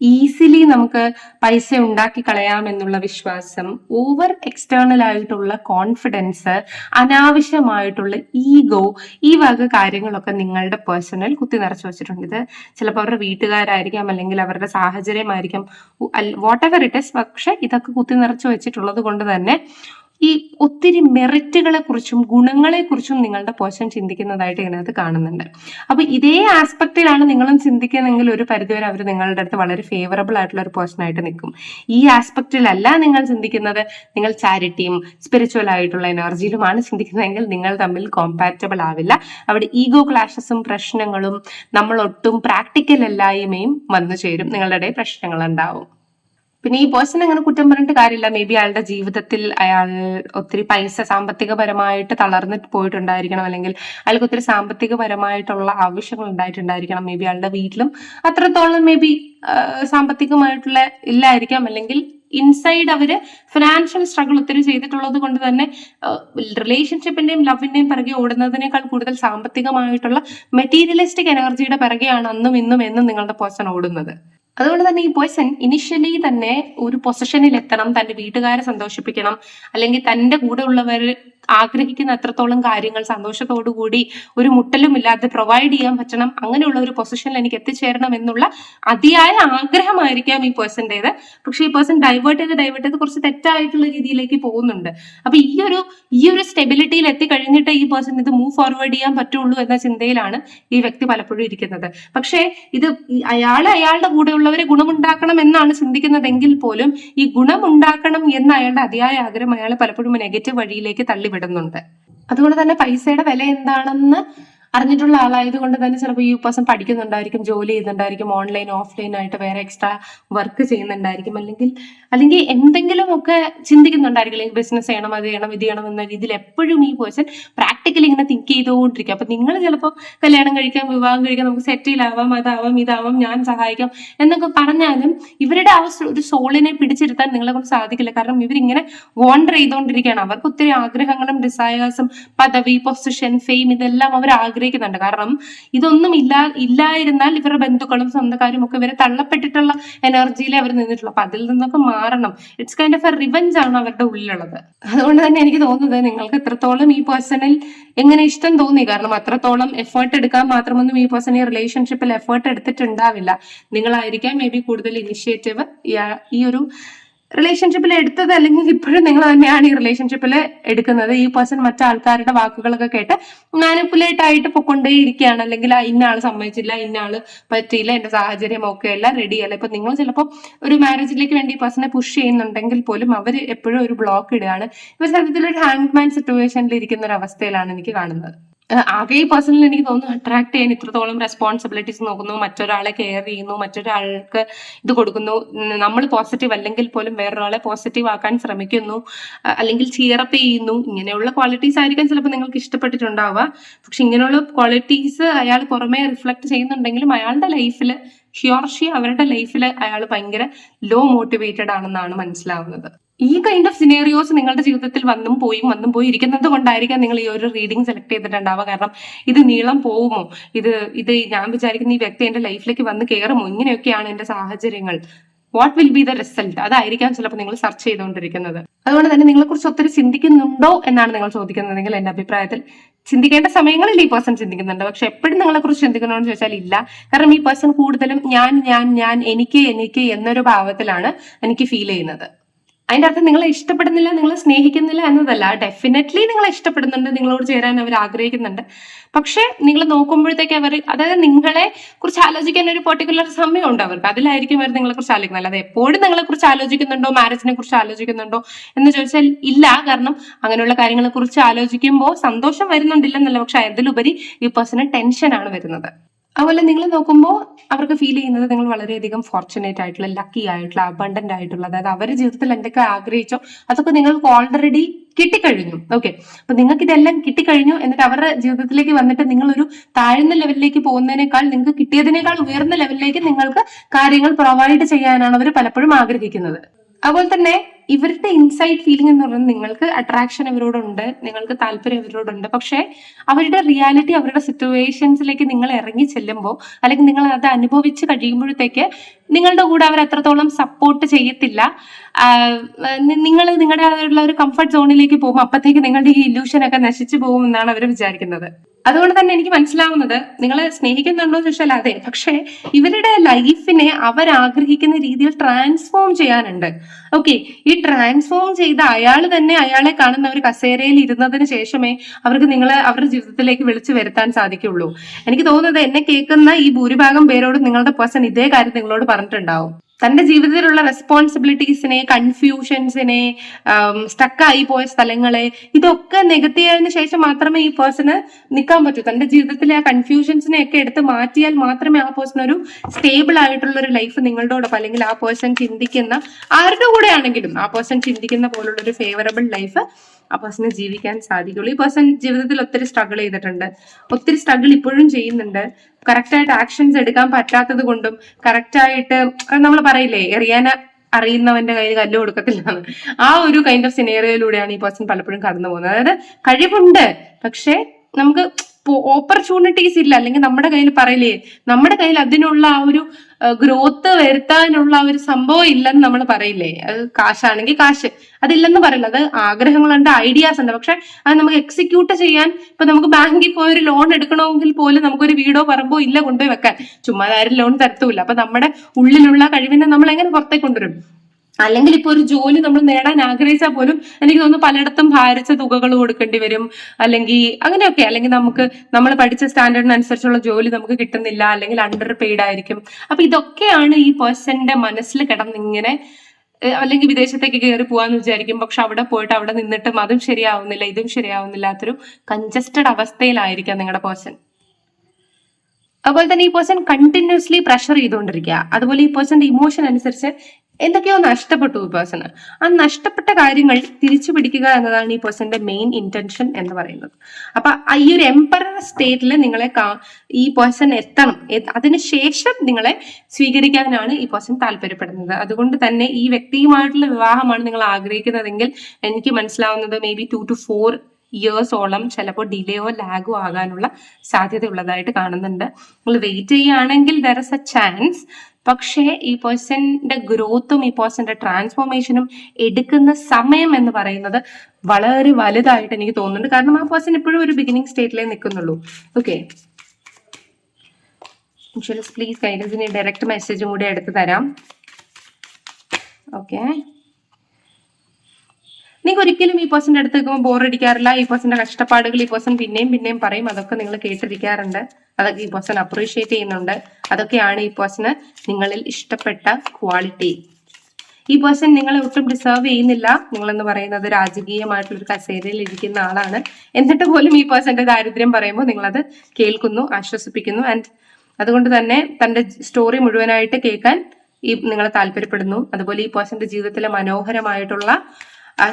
ഈസിലി നമുക്ക് പൈസ ഉണ്ടാക്കി കളയാം എന്നുള്ള വിശ്വാസം ഓവർ എക്സ്റ്റേണൽ ആയിട്ടുള്ള കോൺഫിഡൻസ് അനാവശ്യമായിട്ടുള്ള ഈഗോ ഈ വക കാര്യങ്ങളൊക്കെ നിങ്ങളുടെ പേഴ്സണൽ കുത്തി നിറച്ചു വെച്ചിട്ടുണ്ട്. ഇത് ചിലപ്പോൾ അവരുടെ വീട്ടുകാരായിരിക്കാം അല്ലെങ്കിൽ അവരുടെ സാഹചര്യമായിരിക്കാം. വാട്ട് എവർ ഇറ്റ് ഇസ് പക്ഷെ ഇതൊക്കെ കുത്തി നിറച്ചു വെച്ചിട്ടുള്ളത് കൊണ്ട് തന്നെ ഈ ഒത്തിരി മെറിറ്റുകളെ കുറിച്ചും ഗുണങ്ങളെ കുറിച്ചും നിങ്ങളുടെ പോഷൻ ചിന്തിക്കുന്നതായിട്ട് ഇതിനകത്ത് കാണുന്നുണ്ട്. അപ്പൊ ഇതേ ആസ്പെക്റ്റിലാണ് നിങ്ങളും ചിന്തിക്കുന്നതെങ്കിൽ ഒരു പരിധിവരെ അവർ നിങ്ങളുടെ അടുത്ത് വളരെ ഫേവറബിൾ ആയിട്ടുള്ള ഒരു പോഷൻ ആയിട്ട് നിൽക്കും. ഈ ആസ്പെക്റ്റിലല്ല നിങ്ങൾ ചിന്തിക്കുന്നത്. നിങ്ങൾ ചാരിറ്റിയും സ്പിരിച്വൽ ആയിട്ടുള്ള എനർജിയിലുമാണ് ചിന്തിക്കുന്നതെങ്കിൽ നിങ്ങൾ തമ്മിൽ കോമ്പാറ്റബിൾ ആവില്ല. അവിടെ ഈഗോ ക്ലാഷസും പ്രശ്നങ്ങളും നമ്മളൊട്ടും പ്രാക്ടിക്കൽ അല്ലായ്മയും വന്നു ചേരും. നിങ്ങളുടെ പ്രശ്നങ്ങൾ ഉണ്ടാവും പിന്നെ ഈ പേഴ്സൺ അങ്ങനെ കുറ്റം പറഞ്ഞിട്ട് കാര്യമില്ല. മേ ബി അയാളുടെ ജീവിതത്തിൽ അയാൾ ഒത്തിരി പൈസ സാമ്പത്തികപരമായിട്ട് തളർന്നിട്ട് പോയിട്ടുണ്ടായിരിക്കണം. അല്ലെങ്കിൽ അയാൾക്ക് ഒത്തിരി സാമ്പത്തികപരമായിട്ടുള്ള ആവശ്യങ്ങൾ ഉണ്ടായിട്ടുണ്ടായിരിക്കണം. മേ ബി അയാളുടെ വീട്ടിലും അത്രത്തോളം മേ ബി സാമ്പത്തികമായിട്ടുള്ള ഇല്ലായിരിക്കാം. അല്ലെങ്കിൽ ഇൻസൈഡ് അവർ ഫിനാൻഷ്യൽ സ്ട്രഗിൾ ഒത്തിരി ചെയ്തിട്ടുള്ളത് കൊണ്ട് തന്നെ റിലേഷൻഷിപ്പിന്റെയും ലവിന്റെയും പിറകെ ഓടുന്നതിനേക്കാൾ കൂടുതൽ സാമ്പത്തികമായിട്ടുള്ള മെറ്റീരിയലിസ്റ്റിക് എനർജിയുടെ പിറകെയാണ് അന്നും ഇന്നും എന്നും നിങ്ങളുടെ പേഴ്സൺ ഓടുന്നത്. അതുകൊണ്ട് തന്നെ ഈ പേഴ്സൺ ഇനിഷ്യലി തന്നെ ഒരു പൊസിഷനിൽ എത്തണം തന്റെ വീട്ടുകാരെ സന്തോഷിപ്പിക്കണം അല്ലെങ്കിൽ തന്റെ കൂടെ ഉള്ളവർ ആഗ്രഹിക്കുന്ന അത്രത്തോളം കാര്യങ്ങൾ സന്തോഷത്തോടുകൂടി ഒരു മുട്ടലും ഇല്ലാതെ പ്രൊവൈഡ് ചെയ്യാൻ പറ്റണം അങ്ങനെയുള്ള ഒരു പൊസിഷനിൽ എനിക്ക് എത്തിച്ചേരണം എന്നുള്ള അതിയായ ആഗ്രഹമായിരിക്കാം ഈ പേഴ്സന്റേത് പക്ഷെ ഈ പേഴ്സൺ ഡൈവേർട്ട് ചെയ്ത് ഡൈവേർട്ട് ചെയ്ത് കുറച്ച് തെറ്റായിട്ടുള്ള രീതിയിലേക്ക് പോകുന്നുണ്ട്. അപ്പൊ ഈ ഒരു ഈ ഒരു സ്റ്റെബിലിറ്റിയിൽ എത്തിക്കഴിഞ്ഞിട്ട് ഈ പേഴ്സൺ ഇത് മൂവ് ഫോർവേഡ് ചെയ്യാൻ പറ്റുള്ളൂ എന്ന ചിന്തയിലാണ് ഈ വ്യക്തി പലപ്പോഴും ഇരിക്കുന്നത്. പക്ഷേ ഇത് അയാൾ അയാൾ അയാളുടെ കൂടെയുള്ളവരെ ഗുണമുണ്ടാക്കണം എന്നാണ് ചിന്തിക്കുന്നതെങ്കിൽ പോലും ഈ ഗുണമുണ്ടാക്കണം എന്ന അയാളുടെ അതിയായ ആഗ്രഹം അയാൾ പലപ്പോഴും നെഗറ്റീവ് വഴിയിലേക്ക് തള്ളിവിടുന്നുണ്ട് അതുകൊണ്ട് തന്നെ പൈസയുടെ വില എന്താണെന്ന് അറിഞ്ഞിട്ടുള്ള ആളായത് കൊണ്ട് തന്നെ ചിലപ്പോൾ ഈ പേഴ്സൺ പഠിക്കുന്നുണ്ടായിരിക്കും ജോലി ചെയ്യുന്നുണ്ടായിരിക്കും ഓൺലൈൻ ഓഫ്ലൈൻ ആയിട്ട് വേറെ എക്സ്ട്രാ വർക്ക് ചെയ്യുന്നുണ്ടായിരിക്കും. അല്ലെങ്കിൽ അല്ലെങ്കിൽ എന്തെങ്കിലും ഒക്കെ ചിന്തിക്കുന്നുണ്ടായിരിക്കും. അല്ലെങ്കിൽ ബിസിനസ് ചെയ്യണം അത് ചെയ്യണം ഇത് ചെയ്യണം എന്ന രീതിയിൽ എപ്പോഴും ഈ പേഴ്സൺ പ്രാക്ടിക്കലി ഇങ്ങനെ തിങ്ക് ചെയ്തുകൊണ്ടിരിക്കും. അപ്പൊ നിങ്ങൾ ചിലപ്പോൾ കല്യാണം കഴിക്കാം വിവാഹം കഴിക്കാം നമുക്ക് സെറ്റിലാവാം അതാവാം ഇതാവാം ഞാൻ സഹായിക്കാം എന്നൊക്കെ പറഞ്ഞാലും ഇവരുടെ ആ ഒരു സോളിനെ പിടിച്ചിരുത്താൻ നിങ്ങളെ കൊണ്ട് സാധിക്കില്ല. കാരണം ഇവരിങ്ങനെ വോണ്ടർ ചെയ്തുകൊണ്ടിരിക്കുകയാണ്. അവർക്ക് ഒത്തിരി ആഗ്രഹങ്ങളും ഡിസയേഴ്സും പദവി പൊസിഷൻ ഫെയിം ഇതെല്ലാം അവർ ആഗ്രഹിക്കുന്നുണ്ട്. കാരണം ഇതൊന്നും ഇല്ല ഇല്ലായിരുന്നാൽ ഇവരുടെ ബന്ധുക്കളും സ്വന്തക്കാരും ഒക്കെ ഇവരെ തള്ളപ്പെട്ടിട്ടുള്ള എനർജിയിൽ അവർ നിന്നിട്ടുള്ളൂ. അപ്പൊ അതിൽ നിന്നൊക്കെ മാറണം. It's kind of a revenge ആണ് അവരുടെ ഉള്ളിലുള്ളത്. അതുകൊണ്ട് തന്നെ എനിക്ക് തോന്നുന്നത് നിങ്ങൾക്ക് എത്രത്തോളം ഈ പേഴ്സണിൽ എങ്ങനെ ഇഷ്ടം തോന്നി? കാരണം അത്രത്തോളം എഫേർട്ട് എടുക്കാൻ മാത്രമൊന്നും ഈ പേഴ്സൺ ഈ റിലേഷൻഷിപ്പിൽ എഫേർട്ട് എടുത്തിട്ടുണ്ടാവില്ല. നിങ്ങളായിരിക്കാം മേ ബി കൂടുതൽ ഇനിഷ്യേറ്റീവ് ഈ ഒരു റിലേഷൻഷിപ്പിൽ എടുത്തത് അല്ലെങ്കിൽ ഇപ്പോഴും നിങ്ങൾ തന്നെയാണ് ഈ റിലേഷൻഷിപ്പിൽ എടുക്കുന്നത്. ഈ പേഴ്സൺ മറ്റാൾക്കാരുടെ വാക്കുകളൊക്കെ കേട്ട് മാനിപ്പുലേറ്റ് ആയിട്ട് പൊക്കൊണ്ടേയിരിക്കുകയാണ് അല്ലെങ്കിൽ ആ ഇന്ന ആൾ സമ്മതിച്ചില്ല ഇന്ന ആൾ പറ്റിയില്ല എന്റെ സാഹചര്യം ഒക്കെ അല്ല റെഡി അല്ല. ഇപ്പൊ നിങ്ങൾ ചിലപ്പോൾ ഒരു മാരേജിലേക്ക് വേണ്ടി ഈ പേഴ്സണെ പുഷ് ചെയ്യുന്നുണ്ടെങ്കിൽ പോലും അവർ എപ്പോഴും ഒരു ബ്ലോക്ക് ഇടുകയാണ്. ഇപ്പൊ സത്യത്തിൽ ഒരു ഹാങ്മാൻ സിറ്റുവേഷനിൽ ഇരിക്കുന്ന ഒരു അവസ്ഥയിലാണ് എനിക്ക് കാണുന്നത്. ആകെ ഈ പേഴ്സണൽ എനിക്ക് തോന്നുന്നു അട്രാക്ട് ചെയ്യാൻ ഇത്രത്തോളം റെസ്പോൺസിബിലിറ്റീസ് നോക്കുന്നു. മറ്റൊരാളെ കെയർ ചെയ്യുന്നു. മറ്റൊരാൾക്ക് ഇത് കൊടുക്കുന്നു. നമ്മൾ പോസിറ്റീവ് അല്ലെങ്കിൽ പോലും വേറൊരാളെ പോസിറ്റീവ് ആക്കാൻ ശ്രമിക്കുന്നു. അല്ലെങ്കിൽ ചിയറപ്പ് ചെയ്യുന്നു. ഇങ്ങനെയുള്ള ക്വാളിറ്റീസ് ആയിരിക്കാൻ ചിലപ്പോൾ നിങ്ങൾക്ക് ഇഷ്ടപ്പെട്ടിട്ടുണ്ടാവുക. പക്ഷെ ഇങ്ങനെയുള്ള ക്വാളിറ്റീസ് അയാൾ പുറമേ റിഫ്ലക്ട് ചെയ്യുന്നുണ്ടെങ്കിലും അയാളുടെ ലൈഫിൽ ഹിയോർഷി അവരുടെ ലൈഫിൽ അയാൾ ഭയങ്കര ലോ മോട്ടിവേറ്റഡ് ആണെന്നാണ് മനസ്സിലാവുന്നത്. ഈ കൈൻഡ് ഓഫ് സിനേറിയോസ് നിങ്ങളുടെ ജീവിതത്തിൽ വന്നും പോയി വന്നും പോയി ഇരിക്കുന്നത് കൊണ്ടായിരിക്കാം നിങ്ങൾ ഈ ഒരു റീഡിംഗ് സെലക്ട് ചെയ്തിട്ടുണ്ടാവുക. കാരണം ഇത് നീളം പോകുമോ ഇത് ഇത് ഞാൻ വിചാരിക്കുന്ന ഈ വ്യക്തി എന്റെ ലൈഫിലേക്ക് വന്ന് കയറുമോ ഇങ്ങനെയൊക്കെയാണ് എന്റെ സാഹചര്യങ്ങൾ. What will be the result അതായിരിക്കാം ചിലപ്പോൾ നിങ്ങൾ സെർച്ച് ചെയ്തുകൊണ്ടിരിക്കുന്നത്. അതുകൊണ്ട് തന്നെ നിങ്ങളെ കുറിച്ച് ഒത്തിരി ചിന്തിക്കുന്നുണ്ടോ എന്നാണ് നിങ്ങൾ ചോദിക്കുന്നതെങ്കിൽ എന്റെ അഭിപ്രായത്തിൽ ചിന്തിക്കേണ്ട സമയങ്ങളിൽ ഈ പേഴ്സൺ ചിന്തിക്കുന്നുണ്ട്. പക്ഷെ എപ്പോഴും നിങ്ങളെ കുറിച്ച് ചിന്തിക്കണോ എന്ന് ചോദിച്ചാൽ ഇല്ല. കാരണം ഈ പേഴ്സൺ കൂടുതലും ഞാൻ ഞാൻ ഞാൻ എനിക്ക് എനിക്ക് എന്നൊരു ഭാവത്തിലാണ് എനിക്ക് ഫീൽ ചെയ്യുന്നത്. അതിന്റെ അർത്ഥം നിങ്ങളെ ഇഷ്ടപ്പെടുന്നില്ല നിങ്ങളെ സ്നേഹിക്കുന്നില്ല എന്നതല്ല. ഡെഫിനറ്റ്ലി നിങ്ങളെ ഇഷ്ടപ്പെടുന്നുണ്ട് നിങ്ങളോട് ചേരാൻ അവർ ആഗ്രഹിക്കുന്നുണ്ട്. പക്ഷെ നിങ്ങൾ നോക്കുമ്പോഴത്തേക്ക് അവർ അതായത് നിങ്ങളെ കുറിച്ച് ആലോചിക്കാൻ ഒരു പെർട്ടിക്കുലർ സമയമുണ്ട് അവർക്ക്. അതിലായിരിക്കും അവർ നിങ്ങളെ കുറിച്ച് ആലോചിക്കുന്നത്. അല്ലാതെ എപ്പോഴും നിങ്ങളെ കുറിച്ച് ആലോചിക്കുന്നുണ്ടോ മാരേജിനെ കുറിച്ച് ആലോചിക്കുന്നുണ്ടോ എന്ന് ചോദിച്ചാൽ ഇല്ല. കാരണം അങ്ങനെയുള്ള കാര്യങ്ങളെ കുറിച്ച് ആലോചിക്കുമ്പോൾ സന്തോഷം വരുന്നുണ്ടില്ലെന്നല്ല പക്ഷെ അതിലുപരി ഈ പേഴ്സണ് ടെൻഷനാണ് വരുന്നത്. അതുപോലെ നിങ്ങൾ നോക്കുമ്പോൾ അവർക്ക് ഫീൽ ചെയ്യുന്നത് നിങ്ങൾ വളരെയധികം ഫോർച്ചുനേറ്റ് ആയിട്ടുള്ള ലക്കി ആയിട്ടുള്ള അബണ്ടന്റ് ആയിട്ടുള്ള അതായത് അവരുടെ ജീവിതത്തിൽ എന്തൊക്കെ ആഗ്രഹിച്ചോ അതൊക്കെ നിങ്ങൾക്ക് ഓൾറെഡി കിട്ടിക്കഴിഞ്ഞു. ഓക്കെ അപ്പൊ നിങ്ങൾക്ക് ഇതെല്ലാം കിട്ടിക്കഴിഞ്ഞു എന്നിട്ട് അവരുടെ ജീവിതത്തിലേക്ക് വന്നിട്ട് നിങ്ങൾ ഒരു താഴ്ന്ന ലെവലിലേക്ക് പോകുന്നതിനേക്കാൾ നിങ്ങൾക്ക് കിട്ടിയതിനേക്കാൾ ഉയർന്ന ലെവലിലേക്ക് നിങ്ങൾക്ക് കാര്യങ്ങൾ പ്രൊവൈഡ് ചെയ്യാനാണ് അവർ പലപ്പോഴും ആഗ്രഹിക്കുന്നത്. അതുപോലെ തന്നെ ഇവരുടെ ഇൻസൈഡ് ഫീലിംഗ് എന്ന് പറയുന്നത് നിങ്ങൾക്ക് അട്രാക്ഷൻ അവരോടുണ്ട് നിങ്ങൾക്ക് താല്പര്യം അവരോടുണ്ട് പക്ഷേ അവരുടെ റിയാലിറ്റി അവരുടെ സിറ്റുവേഷൻസിലേക്ക് നിങ്ങൾ ഇറങ്ങി ചെല്ലുമ്പോൾ അല്ലെങ്കിൽ നിങ്ങൾ അത് അനുഭവിച്ച് കഴിയുമ്പോഴത്തേക്ക് നിങ്ങളുടെ കൂടെ അവർ എത്രത്തോളം സപ്പോർട്ട് ചെയ്യത്തില്ല. നിങ്ങൾ നിങ്ങളുടെ ഒരു കംഫർട്ട് സോണിലേക്ക് പോകും. അപ്പത്തേക്ക് നിങ്ങളുടെ ഈ ഇല്യൂഷൻ ഒക്കെ നശിച്ചു പോകും എന്നാണ് അവർ വിചാരിക്കുന്നത്. അതുകൊണ്ട് തന്നെ എനിക്ക് മനസ്സിലാവുന്നത് നിങ്ങൾ സ്നേഹിക്കുന്നുണ്ടോ എന്ന് ചോദിച്ചാൽ അതെ. പക്ഷേ ഇവരുടെ ലൈഫിനെ അവർ ആഗ്രഹിക്കുന്ന രീതിയിൽ ട്രാൻസ്ഫോം ചെയ്യാനുണ്ട്. ഓക്കെ ഈ ട്രാൻസ്ഫോം ചെയ്ത അയാൾ തന്നെ അയാളെ കാണുന്ന ഒരു കസേരയിൽ ഇരുന്നതിന് ശേഷമേ അവർക്ക് നിങ്ങളെ അവരുടെ ജീവിതത്തിലേക്ക് വിളിച്ചു വരുത്താൻ സാധിക്കുള്ളൂ. എനിക്ക് തോന്നുന്നത് എന്നെ കേൾക്കുന്ന ഈ ഭൂരിഭാഗം പേരോട് നിങ്ങളുടെ പേഴ്സൺ ഇതേ കാര്യം നിങ്ങളോട് പറഞ്ഞിട്ടുണ്ടാവും. തന്റെ ജീവിതത്തിലുള്ള റെസ്പോൺസിബിലിറ്റീസിനെ കൺഫ്യൂഷൻസിനെ സ്റ്റക്കായി പോയ സ്ഥലങ്ങളെ ഇതൊക്കെ നികത്തിയതിന് ശേഷം മാത്രമേ ഈ പേഴ്സണ് നിൽക്കാൻ പറ്റൂ. തന്റെ ജീവിതത്തിലെ ആ കൺഫ്യൂഷൻസിനെ ഒക്കെ എടുത്ത് മാറ്റിയാൽ മാത്രമേ ആ പേഴ്സൺ ഒരു സ്റ്റേബിൾ ആയിട്ടുള്ള ഒരു ലൈഫ് നിങ്ങളോടൊപ്പം അല്ലെങ്കിൽ ആ പേഴ്സൺ ചിന്തിക്കുന്ന ആരുടെ കൂടെ ആണെങ്കിലും ആ പേഴ്സൺ ചിന്തിക്കുന്ന പോലുള്ള ഒരു ഫേവറബിൾ ലൈഫ് ആ പേഴ്സണ് ജീവിക്കാൻ സാധിക്കുള്ളൂ ഈ പേഴ്സൺ ജീവിതത്തിൽ ഒത്തിരി സ്ട്രഗിൾ ചെയ്തിട്ടുണ്ട്. ഒത്തിരി സ്ട്രഗിൾ ഇപ്പോഴും ചെയ്യുന്നുണ്ട്. കറക്റ്റായിട്ട് ആക്ഷൻസ് എടുക്കാൻ പറ്റാത്തത് കൊണ്ടും കറക്റ്റായിട്ട് നമ്മൾ പറയില്ലേ എറിയാന അറിയുന്നവന്റെ കയ്യിൽ കല്ല് കൊടുക്കത്തില്ല ആ ഒരു കൈൻഡ് ഓഫ് സിനേറിയയിലൂടെയാണ് ഈ പേഴ്സൺ പലപ്പോഴും കടന്നു പോകുന്നത് അതായത് കഴിവുണ്ട് പക്ഷെ നമുക്ക് ഓപ്പർച്യൂണിറ്റീസ് ഇല്ല. അല്ലെങ്കിൽ നമ്മുടെ കയ്യിൽ പറയില്ലേ നമ്മുടെ കയ്യിൽ അതിനുള്ള ആ ഒരു ഗ്രോത്ത് വരുത്താനുള്ള ഒരു സംഭവം ഇല്ലെന്ന് നമ്മൾ പറയില്ലേ. അത് കാശാണെങ്കിൽ കാശ്. അതില്ലെന്ന് പറയില്ല. അത് ആഗ്രഹങ്ങളുണ്ട് ഐഡിയാസ് ഉണ്ട്. പക്ഷെ അത് നമുക്ക് എക്സിക്യൂട്ട് ചെയ്യാൻ ഇപ്പൊ നമുക്ക് ബാങ്കിൽ പോയി ഒരു ലോൺ എടുക്കണമെങ്കിൽ പോലും നമുക്കൊരു വീടോ പറമ്പോ ഇല്ല കൊണ്ടുപോയി വെക്കാൻ. ചുമ്മാതാരും ലോൺ തരത്തുമില്ല. അപ്പൊ നമ്മുടെ ഉള്ളിലുള്ള കഴിവിനെ നമ്മൾ എങ്ങനെ പുറത്തേക്ക് കൊണ്ടുവരും? അല്ലെങ്കിൽ ഇപ്പൊ ഒരു ജോലി നമ്മൾ നേടാൻ ആഗ്രഹിച്ചാൽ പോലും എനിക്ക് തോന്നുന്നു പലയിടത്തും ഭാരിച്ച തുകകൾ കൊടുക്കേണ്ടി വരും. അല്ലെങ്കിൽ അങ്ങനെയൊക്കെ. അല്ലെങ്കിൽ നമുക്ക് നമ്മൾ പഠിച്ച സ്റ്റാൻഡേർഡിനനുസരിച്ചുള്ള ജോലി നമുക്ക് കിട്ടുന്നില്ല. അല്ലെങ്കിൽ അണ്ടർ പെയ്ഡ് ആയിരിക്കും. അപ്പൊ ഇതൊക്കെയാണ് ഈ പേഴ്സന്റെ മനസ്സിൽ കിടന്നിങ്ങനെ അല്ലെങ്കിൽ വിദേശത്തേക്ക് കയറി പോകാന്ന് വിചാരിക്കും. പക്ഷെ അവിടെ പോയിട്ട് അവിടെ നിന്നിട്ടും അതും ശരിയാവുന്നില്ല ഇതും ശരിയാവുന്നില്ലാത്തൊരു കൺജസ്റ്റഡ് അവസ്ഥയിലായിരിക്കാം നിങ്ങളുടെ പേഴ്സൺ അതുപോലെ തന്നെ ഈ പേഴ്സൺ കണ്ടിന്യൂസ്ലി പ്രഷർ ചെയ്തുകൊണ്ടിരിക്കുക. അതുപോലെ ഈ പേഴ്സന്റെ ഇമോഷൻ അനുസരിച്ച് എന്തൊക്കെയോ നഷ്ടപ്പെട്ടു പേഴ്സണ് ആ നഷ്ടപ്പെട്ട കാര്യങ്ങൾ തിരിച്ചു പിടിക്കുക എന്നതാണ് ഈ പേഴ്സന്റെ മെയിൻ ഇന്റൻഷൻ എന്ന് പറയുന്നത്. അപ്പൊ ഈ ഒരു എംപറർ സ്റ്റേറ്റിൽ നിങ്ങളെ ഈ പേഴ്സൺ എത്തണം. അതിനുശേഷം നിങ്ങളെ സ്വീകരിക്കാനാണ് ഈ പേഴ്സൺ താല്പര്യപ്പെടുന്നത്. അതുകൊണ്ട് തന്നെ ഈ വ്യക്തിയുമായിട്ടുള്ള വിവാഹമാണ് നിങ്ങൾ ആഗ്രഹിക്കുന്നതെങ്കിൽ എനിക്ക് മനസ്സിലാവുന്നത് മേ ബി ടു ഫോർ ഇയേഴ്സോളം ചിലപ്പോൾ ഡിലേയോ ലാഗോ ആകാനുള്ള സാധ്യത ഉള്ളതായിട്ട് കാണുന്നുണ്ട്. നിങ്ങൾ വെയിറ്റ് ചെയ്യുകയാണെങ്കിൽ ദർ ഇസ് എ ചാൻസ് പക്ഷേ ഈ പേഴ്സന്റെ ഗ്രോത്തും ഈ പേഴ്സന്റെ ട്രാൻസ്ഫോർമേഷനും എടുക്കുന്ന സമയം എന്ന് പറയുന്നത് വളരെ വലുതായിട്ട് എനിക്ക് തോന്നുന്നുണ്ട്. കാരണം ആ പേഴ്സൺ എപ്പോഴും ഒരു ബിഗിനിങ് സ്റ്റേറ്റിലേ നിൽക്കുന്നുള്ളൂ. ഓക്കെ പ്ലീസ് ഗൈഡൻസിന് ഡയറക്റ്റ് മെസ്സേജും കൂടി എടുത്തു തരാം. ഓക്കെ നിങ്ങൾക്ക് ഒരിക്കലും ഈ പേഴ്സന്റെ അടുത്ത് നിൽക്കുമ്പോൾ ബോറടിക്കാറില്ല ഈ പേഴ്സന്റെ കഷ്ടപ്പാടുകൾ ഈ പേഴ്സൺ പിന്നെയും പിന്നെയും പറയും. അതൊക്കെ നിങ്ങൾ കേട്ടിരിക്കാറുണ്ട്. അതൊക്കെ ഈ പേഴ്സൺ അപ്രീഷിയേറ്റ് ചെയ്യുന്നുണ്ട്. അതൊക്കെയാണ് ഈ പേഴ്സണ് നിങ്ങളിൽ ഇഷ്ടപ്പെട്ട ക്വാളിറ്റി ഈ പേഴ്സൺ നിങ്ങളെ ഒട്ടും ഡിസേർവ് ചെയ്യുന്നില്ല. നിങ്ങളെന്ന് പറയുന്നത് രാജകീയമായിട്ടുള്ള ഒരു കസേരയിൽ ഇരിക്കുന്ന ആളാണ്. എന്നിട്ട് പോലും ഈ പേഴ്സന്റെ ദാരിദ്ര്യം പറയുമ്പോൾ നിങ്ങളത് കേൾക്കുന്നു ആശ്വസിപ്പിക്കുന്നു. ആൻഡ് അതുകൊണ്ട് തന്നെ തന്റെ സ്റ്റോറി മുഴുവനായിട്ട് കേൾക്കാൻ ഈ നിങ്ങളെ താല്പര്യപ്പെടുന്നു. അതുപോലെ ഈ പേഴ്സന്റെ ജീവിതത്തിലെ മനോഹരമായിട്ടുള്ള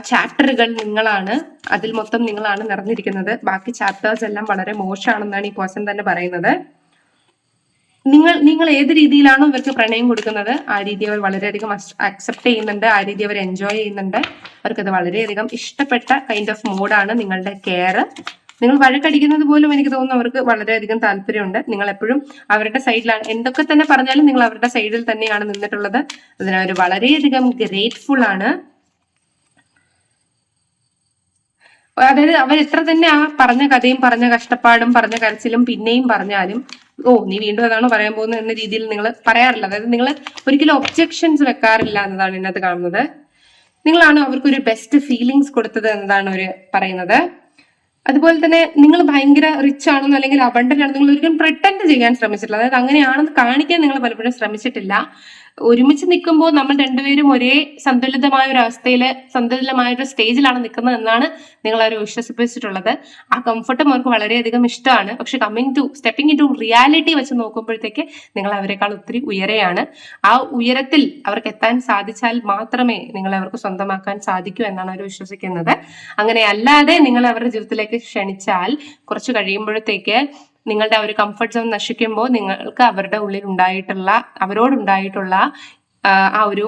ചാപ്റ്ററുകൾ നിങ്ങളാണ്. അതിൽ മൊത്തം നിങ്ങളാണ് നിറഞ്ഞിരിക്കുന്നത്. ബാക്കി ചാപ്റ്റേഴ്സ് എല്ലാം വളരെ മോശമാണെന്നാണ് ഈ പേഴ്സൺ തന്നെ പറയുന്നത്. നിങ്ങൾ നിങ്ങൾ ഏത് രീതിയിലാണോ ഇവർക്ക് പ്രണയം കൊടുക്കുന്നത് ആ രീതി അവർ വളരെയധികം അക്സെപ്റ്റ് ചെയ്യുന്നുണ്ട് ആ രീതി അവർ എൻജോയ് ചെയ്യുന്നുണ്ട്. അവർക്കത് വളരെയധികം ഇഷ്ടപ്പെട്ട കൈൻഡ് ഓഫ് മോഡാണ് നിങ്ങളുടെ കെയർ നിങ്ങൾ വഴക്കടിക്കുന്നത് പോലും എനിക്ക് തോന്നുന്നു അവർക്ക് വളരെയധികം താല്പര്യമുണ്ട്. നിങ്ങൾ എപ്പോഴും അവരുടെ സൈഡിലാണ് എന്തൊക്കെ തന്നെ പറഞ്ഞാലും നിങ്ങൾ അവരുടെ സൈഡിൽ തന്നെയാണ് നിന്നിട്ടുള്ളത്. അതിനവർ വളരെയധികം ഗ്രേറ്റ്ഫുൾ ആണ്. അതായത് അവർ എത്ര തന്നെ ആ പറഞ്ഞ കഥയും പറഞ്ഞ കഷ്ടപ്പാടും പറഞ്ഞ കരച്ചിലും പിന്നെയും പറഞ്ഞാലും ഓ നീ വീണ്ടും അതാണോ പറയാൻ പോകുന്നത്? എന്ന രീതിയിൽ നിങ്ങൾ പറയാറില്ല. അതായത് നിങ്ങൾ ഒരിക്കലും ഒബ്ജെക്ഷൻസ് വെക്കാറില്ല എന്നതാണ് ഇതിനകത്ത് കാണുന്നത്. നിങ്ങളാണ് അവർക്കൊരു ബെസ്റ്റ് ഫീലിങ്സ് കൊടുത്തത് എന്നതാണ് അവർ പറയുന്നത്. അതുപോലെ തന്നെ നിങ്ങൾ ഭയങ്കര റിച്ച് ആണെന്നോ അല്ലെങ്കിൽ അബണ്ടന്റ് ആണെന്ന് നിങ്ങൾ ഒരിക്കലും പ്രിട്ടൻഡ് ചെയ്യാൻ ശ്രമിച്ചിട്ടില്ല. അതായത് അങ്ങനെയാണെന്ന് കാണിക്കാൻ നിങ്ങൾ പലപ്പോഴും ശ്രമിച്ചിട്ടില്ല. ഒരുമിച്ച് നിൽക്കുമ്പോൾ നമ്മൾ രണ്ടുപേരും ഒരേ സന്തുലിതമായ ഒരു അവസ്ഥയിൽ സന്തുലിതമായ ഒരു സ്റ്റേജിലാണ് നിൽക്കുന്നത് എന്നാണ് നിങ്ങൾ അവർ വിശ്വസിപ്പിച്ചിട്ടുള്ളത്. ആ കംഫർട്ടും അവർക്ക് വളരെയധികം ഇഷ്ടമാണ്. പക്ഷെ coming to stepping to reality വെച്ച് നോക്കുമ്പോഴത്തേക്ക് നിങ്ങൾ അവരെക്കാൾ ഒത്തിരി ഉയരെയാണ്. ആ ഉയരത്തിൽ അവർക്ക് എത്താൻ സാധിച്ചാൽ മാത്രമേ നിങ്ങൾ അവർക്ക് സ്വന്തമാക്കാൻ സാധിക്കൂ എന്നാണ് അവർ വിശ്വസിക്കുന്നത്. അങ്ങനെ അല്ലാതെ നിങ്ങൾ അവരുടെ ജീവിതത്തിലേക്ക് ക്ഷണിച്ചാൽ കുറച്ച് കഴിയുമ്പോഴത്തേക്ക് നിങ്ങളുടെ ഒരു കംഫർട്ട് സോൺ നശിക്കുമ്പോൾ നിങ്ങൾക്ക് അവരുടെ ഉള്ളിൽ ഉണ്ടായിട്ടുള്ള അവരോടുണ്ടായിട്ടുള്ള ആ ഒരു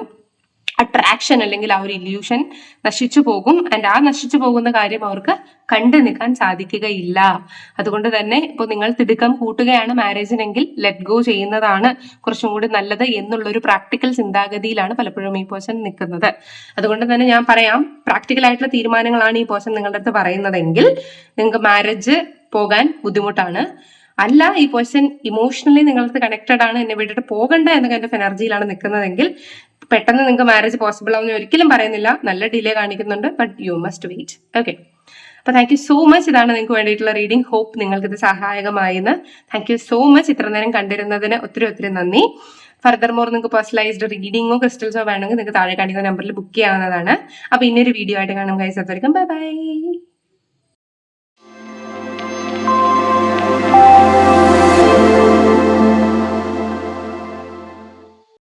അട്രാക്ഷൻ അല്ലെങ്കിൽ ആ ഒരു ഇല്യൂഷൻ നശിച്ചു പോകും. ആൻഡ് ആ നശിച്ചു പോകുന്ന കാര്യം അവർക്ക് കണ്ടു നിൽക്കാൻ സാധിക്കുകയില്ല. അതുകൊണ്ട് തന്നെ ഇപ്പോൾ നിങ്ങൾ തിടുക്കം കൂട്ടുകയാണ് മാരേജിനെങ്കിൽ ലെറ്റ് ഗോ ചെയ്യുന്നതാണ് കുറച്ചും കൂടി നല്ലത് എന്നുള്ളൊരു പ്രാക്ടിക്കൽ ചിന്താഗതിയിലാണ് പലപ്പോഴും ഈ പേഴ്സൺ നിൽക്കുന്നത്. അതുകൊണ്ട് തന്നെ ഞാൻ പറയാം പ്രാക്ടിക്കൽ ആയിട്ടുള്ള തീരുമാനങ്ങളാണ് ഈ പേഴ്സൺ നിങ്ങളുടെ അടുത്ത് പറയുന്നതെങ്കിൽ നിങ്ങൾക്ക് മാരേജ് പോകാൻ ബുദ്ധിമുട്ടാണ്. അല്ല ഈ പേഴ്സൺ ഇമോഷണലി നിങ്ങൾക്ക് കണക്റ്റഡ് ആണ് എന്നെ വിട്ടിട്ട് പോകണ്ട എന്ന കൈൻഡ് ഓഫ് എനർജിയിലാണ് നിൽക്കുന്നതെങ്കിൽ പെട്ടെന്ന് നിങ്ങൾക്ക് മാരേജ് പോസിബിൾ ആവുന്ന ഒരിക്കലും പറയുന്നില്ല. നല്ല ഡിലേ കാണിക്കുന്നുണ്ട് but you must wait okay അപ്പൊ താങ്ക് യു സോ മച്ച് ഇതാണ് നിങ്ങൾക്ക് വേണ്ടിയിട്ടുള്ള റീഡിംഗ് ഹോപ്പ് നിങ്ങൾക്ക് ഇത് സഹായകമായെന്ന്. താങ്ക് യു സോ മച്ച് ഇത്ര നേരം കണ്ടിരുന്നതിന് ഒത്തിരി ഒത്തിരി നന്ദി. ഫർദർ മോർ നിങ്ങൾക്ക് പേഴ്സണലൈസ്ഡ് റീഡിങ്ങോ ക്രിസ്റ്റൽസോ വേണമെങ്കിൽ നിങ്ങൾക്ക് താഴെ കാണിക്കുന്ന നമ്പറിൽ ബുക്ക് ചെയ്യാവുന്നതാണ്. അപ്പൊ ഇന്നൊരു വീഡിയോ ആയിട്ട് കാണാം കൈസ് അത്രയ്ക്കും ബൈ ബൈ